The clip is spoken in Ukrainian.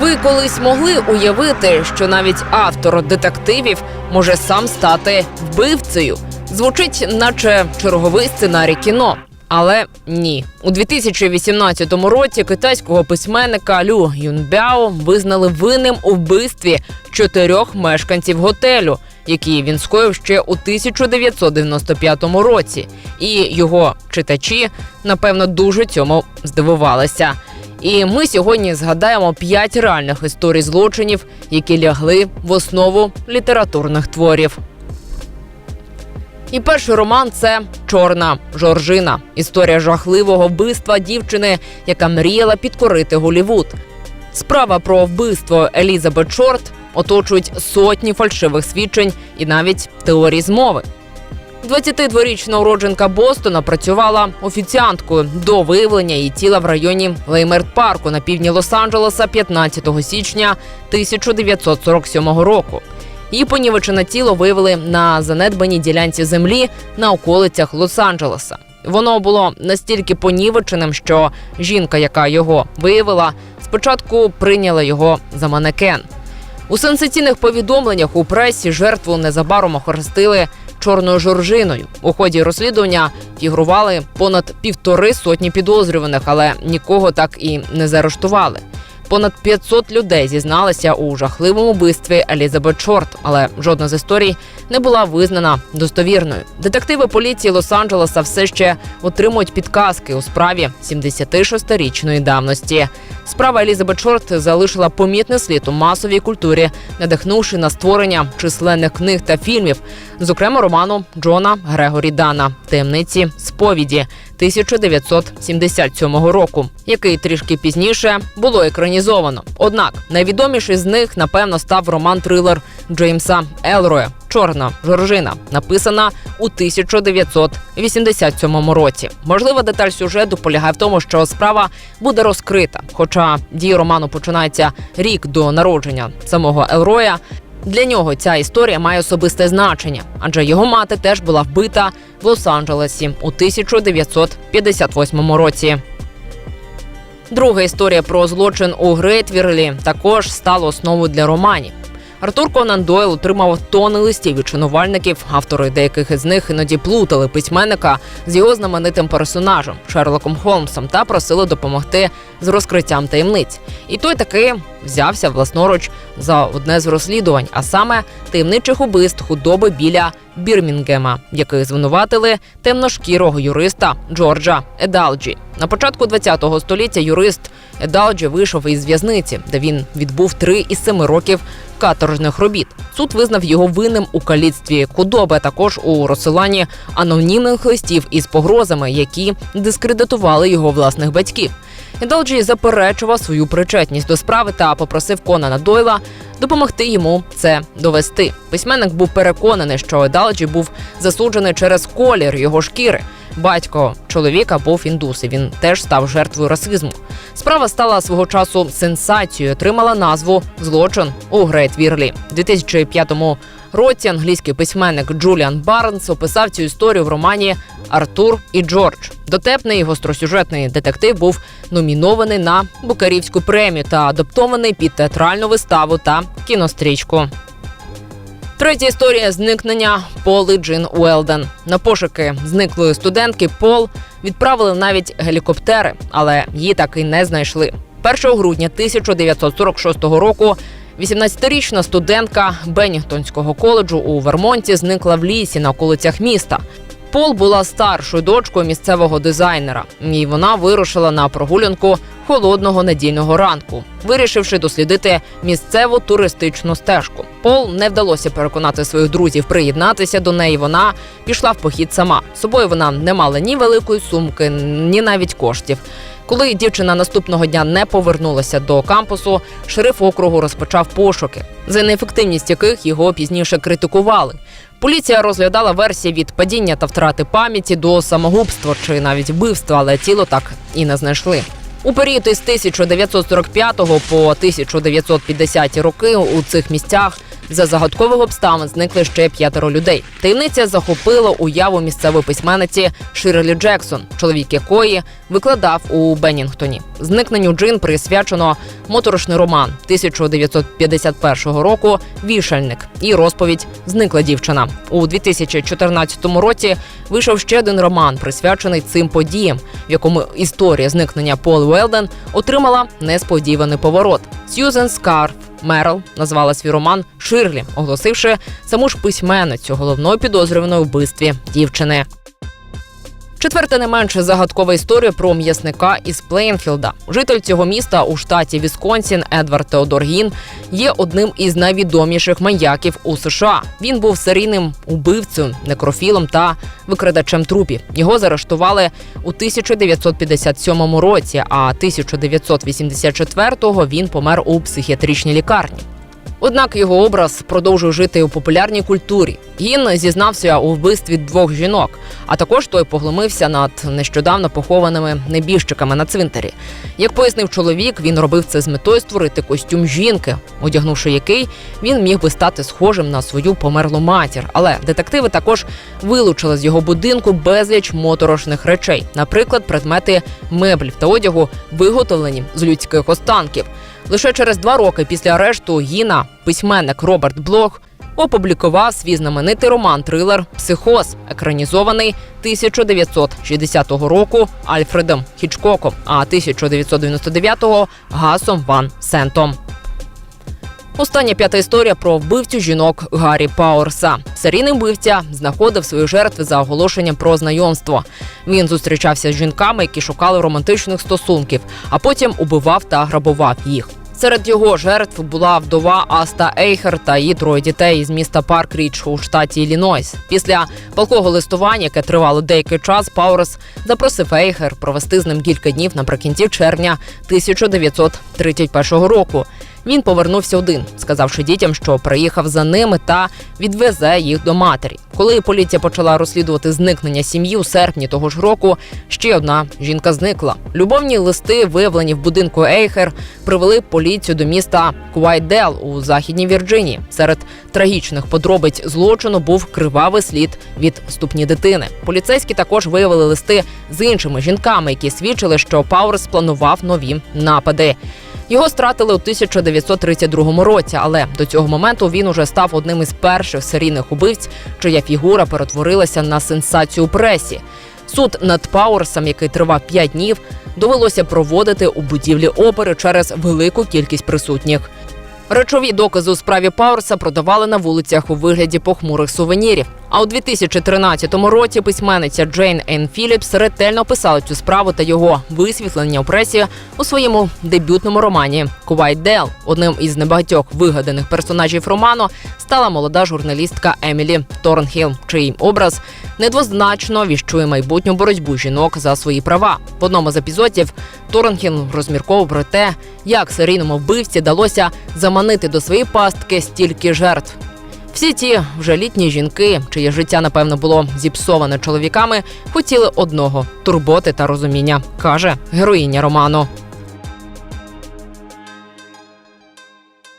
Ви колись могли уявити, що навіть автор детективів може сам стати вбивцею. Звучить, наче черговий сценарій кіно. Але ні, у 2018 році китайського письменника Лю Юнбяо визнали винним у вбивстві чотирьох мешканців готелю, які він скоїв ще у 1995 році. І його читачі, напевно, дуже цьому здивувалися. І ми сьогодні згадаємо п'ять реальних історій злочинів, які лягли в основу літературних творів. І перший роман це Чорна Жоржина. Історія жахливого вбивства дівчини, яка мріяла підкорити Голівуд. Справа про вбивство Елізабет Шорт оточують сотні фальшивих свідчень і навіть теорій змови. 22-річна уродженка Бостона працювала офіціанткою до виявлення її тіла в районі Леймерт Парку на півдні Лос-Анджелеса 15 січня 1947 року. Її понівечене тіло виявили на занедбаній ділянці землі на околицях Лос-Анджелеса. Воно було настільки понівеченим, що жінка, яка його виявила, спочатку прийняла його за манекен. У сенсаційних повідомленнях у пресі жертву незабаром охрестили чорною жоржиною. У ході розслідування фігурували понад півтори сотні підозрюваних, але нікого так і не заарештували. Понад 500 людей зізналися у жахливому вбивстві Елізабет Шорт, але жодна з історій не була визнана достовірною. Детективи поліції Лос-Анджелеса все ще отримують підказки у справі 76-річної давності. Справа Елізабет Шорт залишила помітний слід у масовій культурі, надихнувши на створення численних книг та фільмів, зокрема роману Джона Грегорі Дана Таємниці сповіді 1977 року, який трішки пізніше було екранізовано. Однак найвідоміший з них, напевно, став роман-трилер Джеймса Елроя Чорна Жоржина, написана у 1987 році. Можлива деталь сюжету полягає в тому, що справа буде розкрита. Хоча дії роману починається рік до народження самого Елроя. Для нього ця історія має особисте значення, адже його мати теж була вбита в Лос-Анджелесі у 1958 році. Друга історія про злочин у Грейтвірлі також стала основою для романів. Артур Конан Дойл отримав тони листів від шанувальників. Автори деяких із них іноді плутали письменника з його знаменитим персонажем Шерлоком Холмсом та просили допомогти з розкриттям таємниць. І той таки взявся власноруч за одне з розслідувань, а саме таємничих убивств худоби біля Бірмінгема, яких звинуватили темношкірого юриста Джорджа Едалджі. На початку ХХ століття юрист Едалджі вийшов із в'язниці, де він відбув три із семи років каторжних робіт. Суд визнав його винним у каліцтві худоби, також у розсиланні анонімних листів із погрозами, які дискредитували його власних батьків. Едалджі заперечував свою причетність до справи та попросив Конана Дойла допомогти йому це довести. Письменник був переконаний, що Едалджі був засуджений через колір його шкіри. Батько чоловіка був індус, і він теж став жертвою расизму. Справа стала свого часу сенсацією, отримала назву Злочин у Грейтвірлі. У 2005 році англійський письменник Джуліан Барнс описав цю історію в романі Артур і Джордж. Дотепний гостросюжетний детектив був номінований на Букарівську премію та адаптований під театральну виставу та кінострічку. Третя історія зникнення Поли Джин Уелден. На пошуки зниклої студентки Пол відправили навіть гелікоптери, але її так і не знайшли. 1 грудня 1946 року 18-річна студентка Беннінгтонського коледжу у Вермонті зникла в лісі на околицях міста. Пол була старшою дочкою місцевого дизайнера, і вона вирушила на прогулянку холодного недільного ранку, вирішивши дослідити місцеву туристичну стежку. Пол не вдалося переконати своїх друзів приєднатися до неї. Вона пішла в похід сама. З собою вона не мала ні великої сумки, ні навіть коштів. Коли дівчина наступного дня не повернулася до кампусу, шериф округу розпочав пошуки, за неефективність яких його пізніше критикували. Поліція розглядала версії від падіння та втрати пам'яті до самогубства чи навіть вбивства, але тіло так і не знайшли. У період із 1945 по 1950 роки у цих місцях За загадкових обставин зникли ще п'ятеро людей. Таємниця захопила уяву місцевої письменниці Ширлі Джексон, чоловік якої викладав у Беннінгтоні. Зникненню Джин присвячено моторошний роман 1951 року Вішальник і розповідь Зникла дівчина у 2014 році. Вийшов ще один роман, присвячений цим подіям, в якому історія зникнення Пол Уелден отримала несподіваний поворот. Сьюзен Скарф Мерл назвала свій роман Ширлі, оголосивши саму ж письменницю головною підозрюваною вбивстві дівчини. Четверта не менше загадкова історія про м'ясника із Плейнфілда. Житель цього міста у штаті Вісконсін Едвард Теодор Гін є одним із найвідоміших маньяків у США. Він був серійним убивцею, некрофілом та викрадачем трупів. Його заарештували у 1957 році, а 1984-го він помер у психіатричній лікарні. Однак його образ продовжує жити у популярній культурі. Гін зізнався у вбивстві двох жінок, а також той поглумився над нещодавно похованими небіжчиками на цвинтарі. Як пояснив чоловік, він робив це з метою створити костюм жінки, одягнувши який він міг би стати схожим на свою померлу матір. Але детективи також вилучили з його будинку безліч моторошних речей, наприклад, предмети меблів та одягу, виготовлені з людських останків. Лише через два роки після арешту Гіна письменник Роберт Блох опублікував свій знаменитий роман-трилер Психоз, екранізований 1960 року Альфредом Хічкоком, а 1999-го Гасом Ван Сентом. Остання п'ята історія про вбивцю жінок Гаррі Пауерса. Серійний вбивця знаходив свої жертви за оголошенням про знайомство. Він зустрічався з жінками, які шукали романтичних стосунків, а потім убивав та грабував їх. Серед його жертв була вдова Аста Ейхер та її троє дітей із міста Парк-Річ у штаті Іллінойс. Після палкого листування, яке тривало деякий час, Паурес запросив Ейхер провести з ним кілька днів наприкінці червня 1931 року. Він повернувся один, сказавши дітям, що приїхав за ними та відвезе їх до матері. Коли поліція почала розслідувати зникнення сім'ї у серпні того ж року, ще одна жінка зникла. Любовні листи, виявлені в будинку Ейхер, привели поліцію до міста Куайдел у західній Вірджинії. Серед трагічних подробиць злочину був кривавий слід від ступні дитини. Поліцейські також виявили листи з іншими жінками, які свідчили, що Пауерс планував нові напади. Його стратили у 1932 році, але до цього моменту він уже став одним із перших серійних убивць, чия фігура перетворилася на сенсацію пресі. Суд над Пауерсом, який тривав 5 днів, довелося проводити у будівлі опери через велику кількість присутніх. Речові докази у справі Пауерса продавали на вулицях у вигляді похмурих сувенірів. А у 2013 році письменниця Джейн Енн Філіпс ретельно описала цю справу та його висвітлення у пресі у своєму дебютному романі Кувайт Дел. Одним із небагатьох вигаданих персонажів роману стала молода журналістка Емілі Торнхіл, чий образ недвозначно віщує майбутню боротьбу жінок за свої права. В одному з епізодів Торнхіл розмірковував про те, як серійному вбивці далося заманити до своєї пастки стільки жертв. Всі ті вже літні жінки, чиє життя напевно було зіпсоване чоловіками, хотіли одного турботи та розуміння, каже героїня роману.